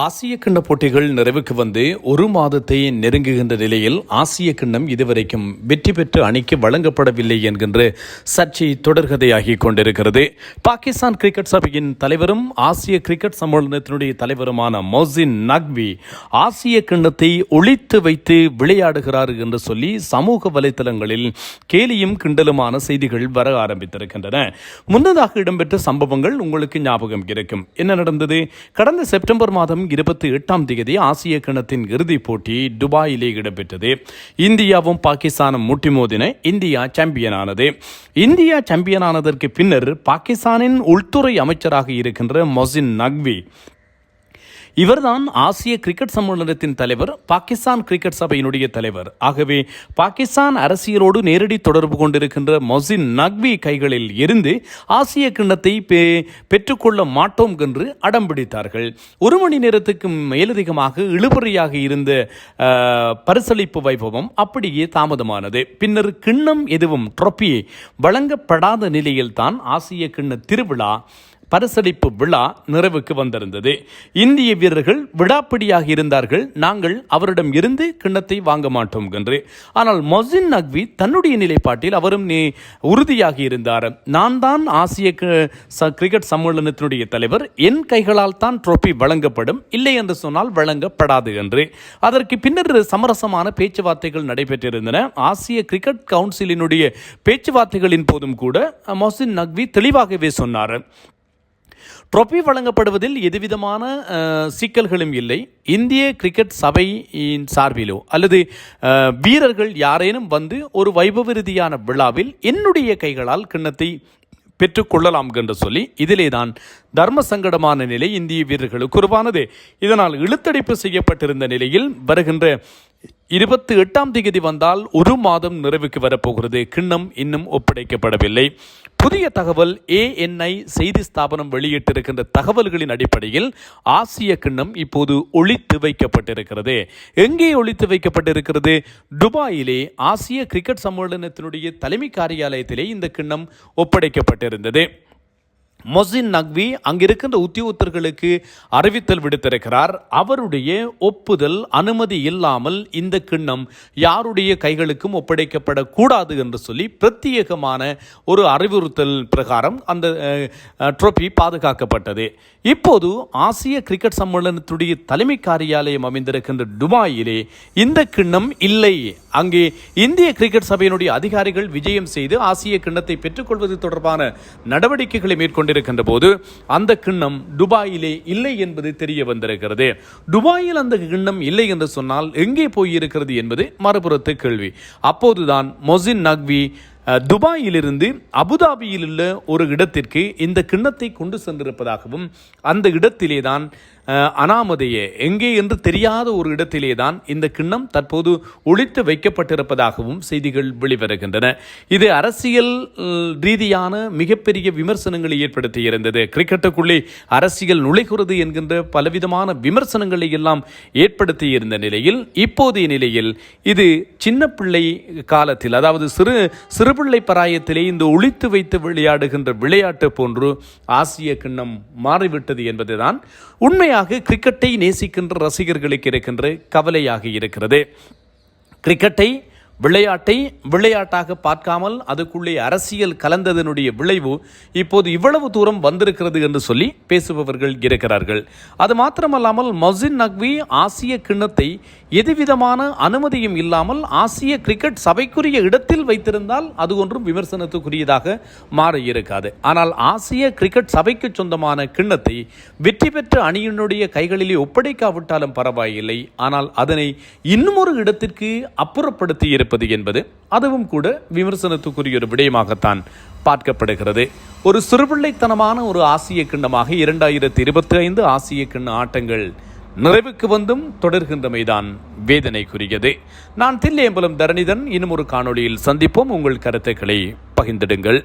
ஆசிய கிண்ண போட்டிகள் நிறைவுக்கு வந்து ஒரு மாதத்தை நெருங்குகின்ற நிலையில் ஆசிய கிண்ணம் இதுவரைக்கும் வெற்றி பெற்று அணிக்கு வழங்கப்படவில்லை என்கின்ற சர்ச்சை தொடர்கதையாகி கொண்டிருக்கிறது. பாகிஸ்தான் கிரிக்கெட் சபையின் தலைவரும் ஆசிய கிரிக்கெட் சம்மேளனத்தினுடைய தலைவருமான மொசின் நக்வி ஆசிய கிண்ணத்தை ஒழித்து வைத்து விளையாடுகிறார் என்று சொல்லி சமூக வலைதளங்களில் கேலியும் கிண்டலுமான செய்திகள் வர ஆரம்பித்திருக்கின்றன. முன்னதாக இடம்பெற்ற சம்பவங்கள் உங்களுக்கு ஞாபகம் இருக்கும். என்ன நடந்தது? கடந்த செப்டம்பர் மாதம் இருபத்தி எட்டாம் தேதி ஆசிய கிணத்தின் இறுதிப் போட்டி துபாயிலே இடம்பெற்றது. இந்தியாவும் பாகிஸ்தானும் முட்டி மோதின இந்தியா சாம்பியன் ஆனது இந்தியா சாம்பியன் ஆனதற்கு பின்னர் பாகிஸ்தானின் உள்துறை அமைச்சராக இருக்கின்ற மொசின் நக்வி இவர்தான் ஆசிய கிரிக்கெட் சம்மேளனத்தின் தலைவர் பாகிஸ்தான் கிரிக்கெட் சபையினுடைய தலைவர். ஆகவே பாகிஸ்தான் அரசியலோடு நேரடி தொடர்பு கொண்டிருக்கின்ற மொசின் நக்வி கைகளில் இருந்து ஆசிய கிண்ணத்தை பெ- பெற்றுக்கொள்ள மாட்டோம் என்று அடம் பிடித்தார்கள். ஒரு மணி நேரத்துக்கு மேலதிகமாக இழுபறியாக இருந்த பரிசளிப்பு வைபவம் அப்படியே தாமதமானது. பின்னர் கிண்ணம் எதுவும் ட்ரொபி வழங்கப்படாத நிலையில்தான் ஆசிய கிண்ண திருவிழா பரிசளிப்பு விழா நிறைவுக்கு வந்திருந்தது. இந்திய வீரர்கள் விடாப்பிடியாக இருந்தார்கள். நாங்கள் அவரிடம் இருந்து கிண்ணத்தை வாங்க மாட்டோம் என்று. ஆனால் மொசின் நக்வி தன்னுடைய நிலைப்பாட்டில் அவரும் நீ உறுதியாக இருந்தார். நான் தான் ஆசிய க- ச- கிரிக்கெட் சம்மேளனத்தினுடைய தலைவர். என் கைகளால் தான் ட்ரோபி வழங்கப்படும். இல்லை என்று சொன்னால் வழங்கப்படாது என்று. அதற்கு பின்னர் சமரசமான பேச்சுவார்த்தைகள் நடைபெற்றிருந்தன. ஆசிய கிரிக்கெட் கவுன்சிலினுடைய பேச்சுவார்த்தைகளின் போதும் கூட மொசின் நக்வி தெளிவாகவே சொன்னார். ட்ரோஃபி வழங்கப்படுவதில் எதுவிதமான சிக்கல்களும் இல்லை. இந்திய கிரிக்கெட் சபையின் சார்பிலோ அல்லது வீரர்கள் யாரேனும் வந்து ஒரு வைபவ ரீதியான விழாவில் என்னுடைய கைகளால் கிண்ணத்தை பெற்றுக்கொள்ளலாம் என்று சொல்லி இதிலே தான் தர்ம சங்கடமான நிலை இந்திய வீரர்களுக்கு உருவானது. இதனால் இழுத்தடிப்பு செய்யப்பட்டிருந்த நிலையில் வருகின்ற இருபத்தி எட்டாம் தேதி வந்தால் ஒரு மாதம் நிறைவுக்கு வரப்போகிறது. கிண்ணம் இன்னும் ஒப்படைக்கப்படவில்லை. புதிய தகவல் ஏஎன்ஐ செய்தி ஸ்தாபனம் வெளியிட்டிருக்கின்ற தகவல்களின் அடிப்படையில் ஆசிய கிண்ணம் இப்போது ஒழித்து வைக்கப்பட்டிருக்கிறது. எங்கே ஒழித்து வைக்கப்பட்டிருக்கிறது? துபாயிலே ஆசிய கிரிக்கெட் சம்மேளனத்தினுடைய தலைமை காரியாலயத்திலே இந்த கிண்ணம் ஒப்படைக்கப்பட்டிருந்தது. மொசின் நக்வி அங்கிருக்கின்ற உத்தியோகத்தர்களுக்கு அறிவித்தல் விடுத்திருக்கிறார். அவருடைய ஒப்புதல் அனுமதி இல்லாமல் இந்த கிண்ணம் யாருடைய கைகளுக்கும் ஒப்படைக்கப்படக்கூடாது என்று சொல்லி பிரத்யேகமான ஒரு அறிவுறுத்தல் பிரகாரம் அந்த ட்ரோஃபி ட்ரோபி பாதுகாக்கப்பட்டது. இப்போது ஆசிய கிரிக்கெட் சம்மேளனத்துடைய தலைமை காரியாலயம் அமைந்திருக்கின்ற துபாயிலே இந்த கிண்ணம் இல்லை. அங்கே இந்திய கிரிக்கெட் சபையினுடைய அதிகாரிகள் விஜயம் செய்து ஆசிய கிண்ணத்தை பெற்றுக்கொள்வது தொடர்பான நடவடிக்கைகளை மேற்கொண்டிருக்கின்ற போது அந்த கிண்ணம் துபாயிலே இல்லை என்பது தெரிய வந்திருக்கிறது. துபாயில் அந்த கிண்ணம் இல்லை என்று சொன்னால் எங்கே போயிருக்கிறது என்பது மறுபுறத்து கேள்வி. அப்போதுதான் மொசின் நக்வி துபாயிலிருந்து அபுதாபியில் உள்ள ஒரு இடத்திற்கு இந்த கிண்ணத்தை கொண்டு சென்றிருப்பதாகவும் அந்த இடத்திலே தான் அனாமதையே எங்கே என்று தெரியாத ஒரு இடத்திலே தான் இந்த கிண்ணம் தற்போது ஒழித்து வைக்கப்பட்டிருப்பதாகவும் செய்திகள் வெளிவருகின்றன. இது அரசியல் ரீதியான மிகப்பெரிய விமர்சனங்களை ஏற்படுத்தி இருந்தது கிரிக்கெட்டுக்குள்ளே அரசியல் நுழைகிறது என்கின்ற பலவிதமான விமர்சனங்களை எல்லாம் ஏற்படுத்தி இருந்த நிலையில் இப்போதைய நிலையில் இது சின்ன பிள்ளை காலத்தில் அதாவது சிறு சிறுபிள்ளை பராயத்திலே இந்த ஒழித்து வைத்து விளையாடுகின்ற விளையாட்டு போன்று ஆசிய கிண்ணம் மாறிவிட்டது என்பதுதான் உண்மையாக கிரிக்கெட்டை நேசிக்கின்ற ரசிகர்களுக்கு இருக்கின்ற கவலையாக இருக்கிறது. கிரிக்கெட்டை விளையாட்டை விளையாட்டாக பார்க்காமல் அதுக்குள்ளே அரசியல் கலந்ததனுடைய விளைவு இப்போது இவ்வளவு தூரம் வந்திருக்கிறது என்று சொல்லி பேசுபவர்கள் இருக்கிறார்கள். அது மாத்திரமல்லாமல் மொசின் நக்வி ஆசிய கிண்ணத்தை எதுவிதமான அனுமதியும் இல்லாமல் ஆசிய கிரிக்கெட் சபைக்குரிய இடத்தில் வைத்திருந்தால் அது ஒன்றும் விமர்சனத்துக்குரியதாக மாற இருக்காது ஆனால் ஆசிய கிரிக்கெட் சபைக்கு சொந்தமான கிண்ணத்தை வெற்றி பெற்ற அணியினுடைய கைகளிலே ஒப்படைக்காவிட்டாலும் பரவாயில்லை. ஆனால் அதனை இன்னும் ஒரு இடத்திற்கு அப்புறப்படுத்தி இருப்பது என்பது அதுவும் கூட விமர்சனத்துக்குரிய ஒரு விடயமாகத்தான் பார்க்கப்படுகிறது. ஒரு சிறுபிள்ளைத்தனமான ஒரு ஆசிய கிண்ணமாக இரண்டாயிரத்தி இருபத்தி ஐந்து ஆசிய கிண்ண ஆட்டங்கள் நிறைவுக்கு வந்தும் தொடர்கின்றமைதான் வேதனைக்குரியது. நான் தில்லையம்பலம் தரணிதன் இன்னும் ஒரு காணொளியில் சந்திப்போம். உங்கள் கருத்துக்களை பகிர்ந்திடுங்கள்.